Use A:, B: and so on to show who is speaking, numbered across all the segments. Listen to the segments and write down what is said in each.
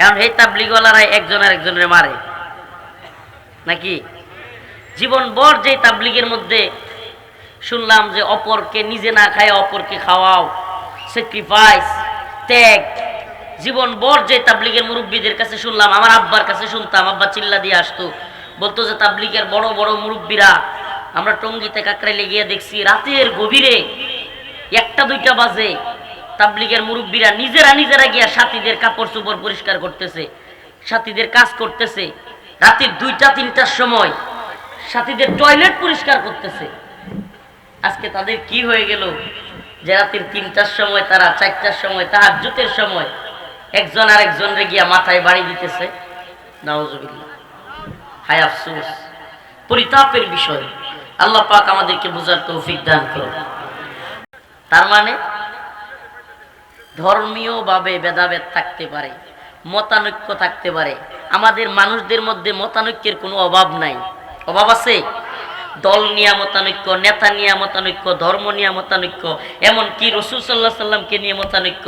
A: এখন এই তাবলিগওয়ালারা একজন আর একজনের মারে। নাকি? জীবন বর যে তাবলিগের মধ্যে শুনলাম যে অপরকে নিজে না খায়, অপরকে খাওয়াও স্যাক্রিফাইস ত্যাগ। জীবন বর যে তাবলিগের মুরব্বীদের কাছে শুনলাম, আমার আব্বার কাছে শুনতাম, আব্বা চিল্লা দিয়ে আসতো, বলতো যে তাবলিগের বড় বড় মুরব্বীরা, আমরা টঙ্গিতে কাকড়াইলে গিয়ে দেখছি রাতের গভীরে একটা দুইটা বাজে তাবলিগের মুরব্বীরা নিজেরা নিজেরা গিয়া সাথীদের কাপড় চোপড় পরিষ্কার করতেছে, সাথীদের কাজ করতেছে। রাতের দুইটা, তিনটার সময় সাথীদের টয়লেট পরিষ্কার করতেছে। আজকে তাদের কি হয়ে গেল? যে রাতের তিনটার সময় তারা, চারটার সময় তাহার জুতের সময় একজন আর একজনরে গিয়া মাথায় বাড়ি দিতেছে। নাউজুবিল্লাহ। হায় আফসোস। পরিতাপের বিষয়। আল্লাহ পাক আমাদেরকে বোঝার তৌফিক দান করো তার মানে ধর্মীয় ভাবে ভেদাভেদ থাকতে পারে, মতানৈক্য থাকতে পারে। আমাদের মানুষদের মধ্যে মতানৈক্যের কোনো অভাব নাই। অভাব আছে? দল নিয়ে মতানৈক্য, নেতা নিয়ে মতানৈক্য, ধর্ম নিয়ে মতানৈক্য এমন কি রসুল সাল্লাহ সাল্লামকে নিয়ে মতানৈক্য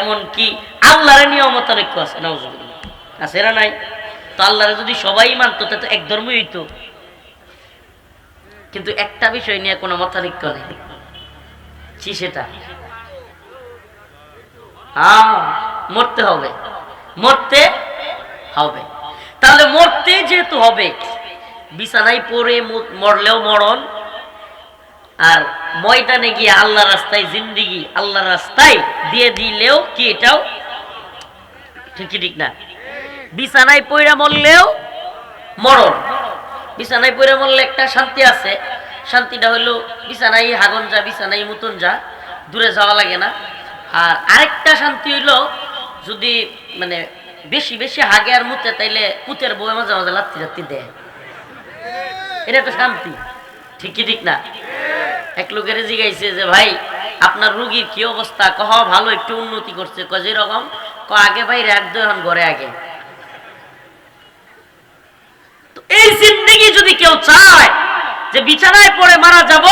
A: এমন কি আল্লাহরে নিয়েও মতানৈক্য আছে, নাউজুবিল্লাহ। আছে না নাই? তো আল্লাহরে যদি সবাই মানতো, তো এক ধর্মই হইতো। কিন্তু একটা বিষয় নিয়ে কোনো মতানৈক্য নেই। সেটা? হ্যাঁ মরতে হবে। মরতে হবে। তাহলে মরতে যেহেতু হবে, বিছানায় পড়ে মরলেও মরণ, আর ময়দানে গিয়ে আল্লাহ রাস্তায় জিন্দিগি আল্লাহ রাস্তায় দিয়ে দিলেও কি এটাও ঠিক না? বিছানায় পইরা মরলেও মরণ। বিছানায় পইরা মরলে একটা শান্তি আছে। শান্তিটা হলো বিছানায় হাগন যা, বিছানায় মুতন যা, দূরে যাওয়া লাগে না। আর আরেকটা শান্তি হইল, যদি মানে বেশি বেশি হাগে আর মুতে, তাইলে পুতের বউয়ে মাঝে মাঝে লাত্তি লাত্তি দেয়। এটা একটা শান্তি। ঠিক কি ঠিক না? এক লোকের জিগাইছে যে, ভাই, আপনার রুগীর কি অবস্থা? কহ, ভালো, একটু উন্নতি করছে। ক যেরকম ক আগে ভাই রাখ দো এখন ঘরে আগে। তো এই জিন্দেগি যদি কেউ চায় যে, বিছানায় পড়ে মারা যাব,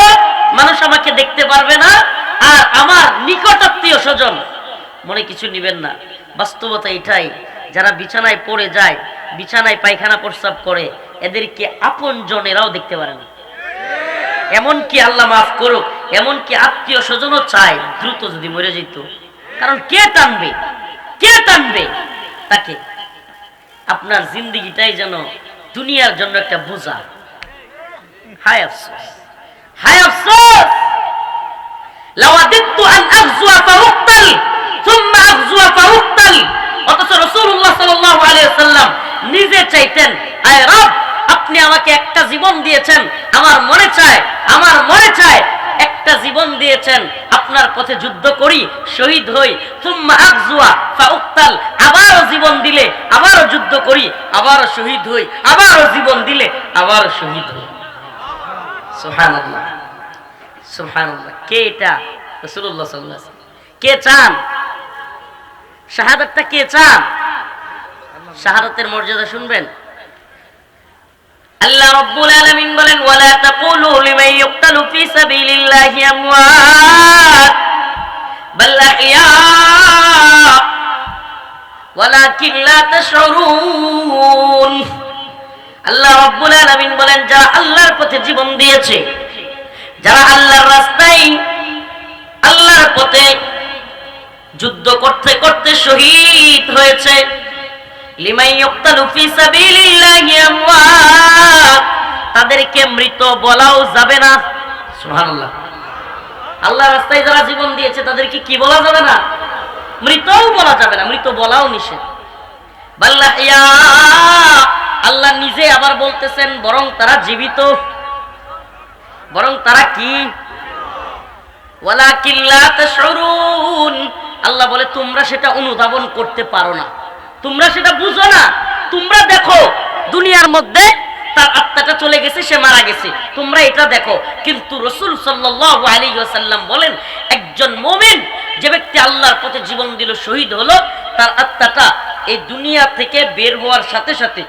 A: মানুষ আমাকে দেখতে পারবে না। আর আমার নিকটাত্মীয় স্বজন মনে কিছু নিবেন না। বাস্তবতা এটাই, যারা বিছানায় পড়ে যায়, বিছানায় পায়খানা প্রস্রাব করে, এদেরকে আপন জনেরাও দেখতে পারে না এমনকি আল্লাহ মাফ করুক এমনকি আত্মীয় স্বজনও চায়, দ্রুত যদি মরে যেত। কারণ কে টানবে? কে টানবে? তাকে। আপনার জিন্দিগিটাই যেন দুনিয়ার জন্য একটা বোঝা। হায় আফসোস। সাল্লাল্লাহু নিজে চাইতেন, আয় রব, আপনি আমাকে একটা জীবন দিয়েছেন, আমার মনে চায়, আমার মনে চায়। একটা জীবন দিয়েছেন, আপনার পথে যুদ্ধ করি, শহীদ হই আবারও জীবন দিলে, আবারও যুদ্ধ করি, আবারও শহীদ হই, আবারও জীবন দিলে, আবারও শহীদ হই। সুবহানাল্লাহ কে এটা? ওয়াসাল্লাম। কে চান? শাহাদাতটা কে চান? শাহাদাতের মর্যাদা শুনবেন? আল্লাহ রাব্বুল আলামিন বলেন, ওয়ালা তাকুলু লিমান ইউক্তালু ফি সাবিলিল্লাহি আমওয়াত বাল ওয়ালাকিন লা তাশউরুন। আল্লাহ রাব্বুল আলামিন বলেন যারা আল্লাহর পথে জীবন দিয়েছে, যারা আল্লাহর রাস্তায় আল্লাহর পথে যুদ্ধ করতে করতে শহীদ হয়েছে তাদেরকে মৃত বলাও যাবে না। আল্লাহ রাস্তায় যারা জীবন দিয়েছে, তাদেরকে কি বলা যাবে না? মৃতও বলা যাবে না। মৃত বলাও নিষেধ। আল্লাহ নিজে আবার বলতেছেন, বরং তারা জীবিত। বরং তারা কি? আল্লাহ বলে, তোমরা সেটা অনুধাবন করতে পারো না। তোমরা সেটা বুঝো না। তোমরা দেখো, দুনিয়ার মধ্যে তার আত্মাটা চলে গেছে, সে মারা গেছে। তোমরা এটা দেখো। কিন্তু রসুল সাল্লাল্লাহু আলাইহি ওয়াসাল্লাম বলেন, একজন মুমিন যে ব্যক্তি আল্লাহর পথে জীবন দিল, শহীদ হলো, তার আত্মাটা এই দুনিয়া থেকে বের হওয়ার সাথে সাথে,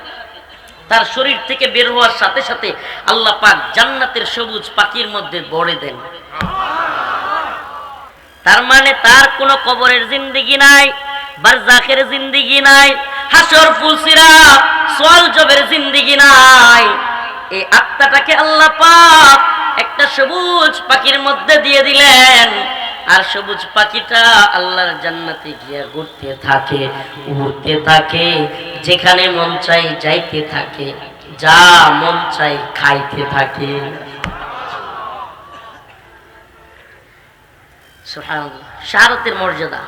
A: তার শরীর থেকে বের হওয়ার সাথে সাথে আল্লাহ পাক জান্নাতের সবুজ পাখির মধ্যে গড়ে দেন। তার মানে তার কোনো কবরের জিন্দিগি নাই। বারজাখের জিন্দিগি নাই, হাসর ফুলসিরা সোয়াল জবের জিন্দিগি নাই। এই আত্মাটাকে আল্লাহ পাক একটা সবুজ পাখির মধ্যে দিয়ে দিলেন। আর সবুজ পাখিটা আল্লাহর জান্নাতে গিয়া ঘুরতে থাকে, উড়তে থাকে, যেখানে মন চাই যাইতে থাকে, যা মন চাই খাইতে থাকে। শাহাদাতের মর্যাদা।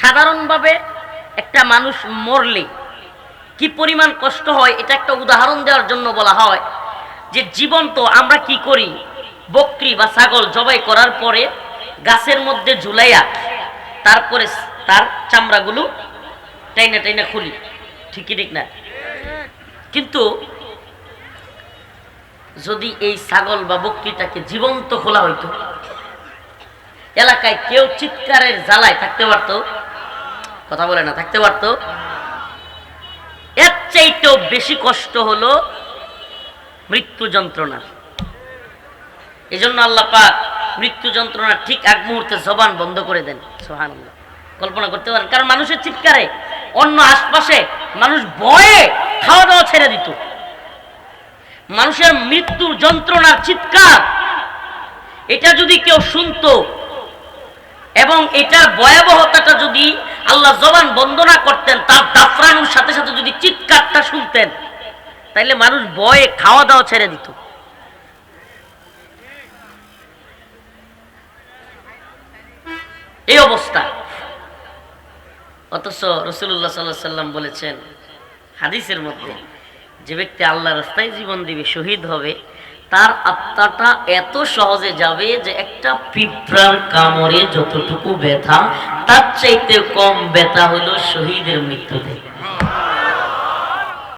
A: সাধারণভাবে একটা মানুষ মরলে কি পরিমাণ কষ্ট হয়, এটা একটা উদাহরণ দেওয়ার জন্য বলা হয় যে জীবন্ত আমরা কি করি? বকরি বা ছাগল জবাই করার পরে গাছের মধ্যে ঝুলাইয়া তারপরে তার চামড়াগুলো টাইনা টাইনা খুলি। ঠিকই ঠিক না? কিন্তু যদি এই ছাগল বা বকরিটাকে জীবন্ত খোলা হইতো এলাকায় কেউ চিৎকারের জ্বালায় থাকতে পারতো? কথা বলে না, থাকতে পারতো? এর চাইতেও বেশি কষ্ট হলো মৃত্যু যন্ত্রণা এই জন্য আল্লাহ পাক মৃত্যু যন্ত্রণা ঠিক এক মুহূর্তে জবান বন্ধ করে দেন। সোহান কল্পনা করতে পারেন, কারণ মানুষের চিৎকারে, অন্য আশপাশে মানুষ ভয়ে খাওয়া দাওয়া ছেড়ে দিত। মানুষের মৃত্যুর যন্ত্রণার চিৎকার, এটা যদি কেউ শুনতো এবং এটার ভয়াবহতাটা যদি আল্লাহ জবান বন্ধ না করতেন, তার দাফরানুর সাথে সাথে যদি চিৎকারটা শুনতেন, তাইলে মানুষ ভয়ে খাওয়া দাওয়া ছেড়ে দিত। এই অবস্থা। অথচ রসুল্লাহ সাল্লাহ সাল্লাম বলেছেন, হাদিসের মধ্যে, যে ব্যক্তি আল্লাহ রাস্তায় জীবন দিবে, শহীদ হবে তার আত্মাটা এত সহজে যাবে যে একটা পিঁপড়ার কামড়ে যতটুকু ব্যথা, তার চাইতে কম ব্যথা হলো শহীদের মৃত্যুতে।